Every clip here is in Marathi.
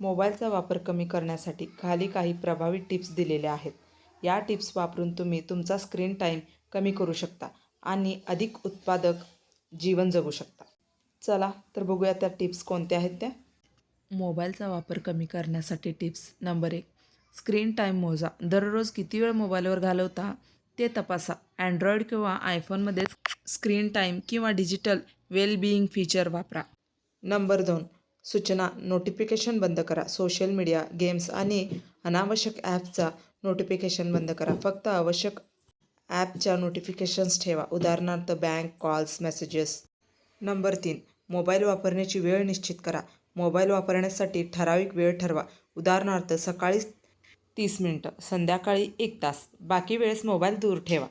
मोबाईलचा वापर कमी करण्यासाठी खाली काही प्रभावी टिप्स दिलेल्या आहेत. या टिप्स वापरून तुम्ही तुमचा स्क्रीन टाईम कमी करू शकता आणि अधिक उत्पादक जीवन जगू शकता. चला तर बघूया त्या टिप्स कोणत्या आहेत त्या. मोबाईलचा वापर कमी करण्यासाठी टिप्स नंबर एक स्क्रीन टाईम मोजा. दररोज किती वेळ मोबाईलवर घालवता ते तपासा. अँड्रॉईड किंवा आयफोनमध्ये स्क्रीन टाईम किंवा डिजिटल वेलबिईंग फीचर वापरा. नंबर दोन सूचना नोटिफिकेशन बंद करा. सोशल मीडिया गेम्स आणि अनावश्यक ॲपचा नोटिफिकेशन बंद करा. फक्त आवश्यक ॲपच्या नोटिफिकेशन्स ठेवा. उदाहरणार्थ बँक कॉल्स मेसेजेस नंबर तीन मोबाईल वापरण्याची वेळ निश्चित करा. मोबाईल वापरण्यासाठी ठराविक वेळ ठरवा. उदाहरणार्थ सकाळी तीस मिनटं संध्याकाळी एक तास. बाकी वेळेस मोबाईल दूर ठेवा.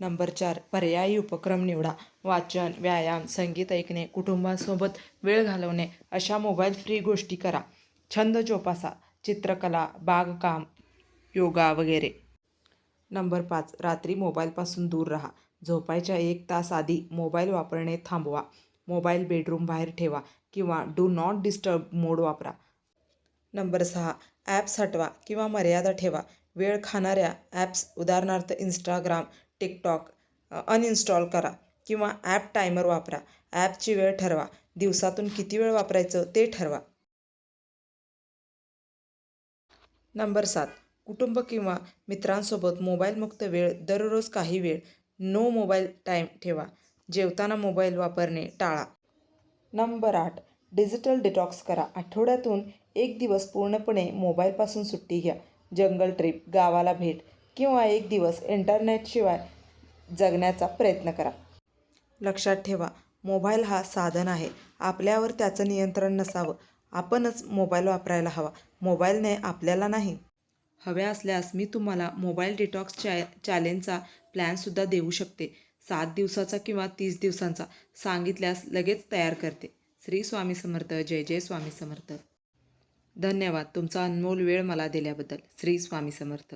नंबर चार पर्यायी उपक्रम निवडा. वाचन व्यायाम संगीत ऐकणे कुटुंबासोबत वेळ घालवणे अशा मोबाईल फ्री गोष्टी करा. छंद जोपासा चित्रकला बागकाम योगा वगैरे. नंबर पाच रात्री मोबाईलपासून दूर राहा. झोपायच्या एक तास आधी मोबाईल वापरणे थांबवा. मोबाईल बेडरूम बाहेर ठेवा किंवा डू नॉट डिस्टर्ब मोड वापरा. नंबर सहा ॲप्स हटवा किंवा मर्यादा ठेवा. वेळ खाणाऱ्या ॲप्स उदाहरणार्थ इंस्टाग्राम टिकटॉक अनइन्स्टॉल करा किंवा ॲप टायमर वापरा. ॲपची वेळ ठरवा. दिवसातून किती वेळ वापरायचं ते ठरवा. नंबर सात. कुटुंब किंवा मित्रांसोबत मोबाईलमुक्त वेळ दररोज काही वेळ. नो मोबाईल टाईम ठेवा. जेवताना मोबाईल वापरणे टाळा. नंबर आठ. डिजिटल डिटॉक्स करा. आठवड्यातून एक दिवस पूर्णपणे मोबाईलपासून सुट्टी घ्या. जंगल ट्रिप गावाला भेट. किंवा एक दिवस इंटरनेटशिवाय जगण्याचा प्रयत्न करा. लक्षात ठेवा मोबाईल हा साधन आहे. आपल्यावर त्याचं नियंत्रण नसावं. आपणच मोबाईल वापरायला हवा. मोबाईलने आपल्याला नाही. हव्या असल्यास मी तुम्हाला मोबाईल डिटॉक्स चॅ चॅलेंजचा प्लॅनसुद्धा देऊ शकते. सात दिवसाचा किंवा तीस दिवसांचा. सांगितल्यास लगेच तयार करते. श्री स्वामी समर्थ. जय जय स्वामी समर्थ. धन्यवाद. तुमचा अनमोल वेळ मला दिल्याबद्दल. श्री स्वामी समर्थ.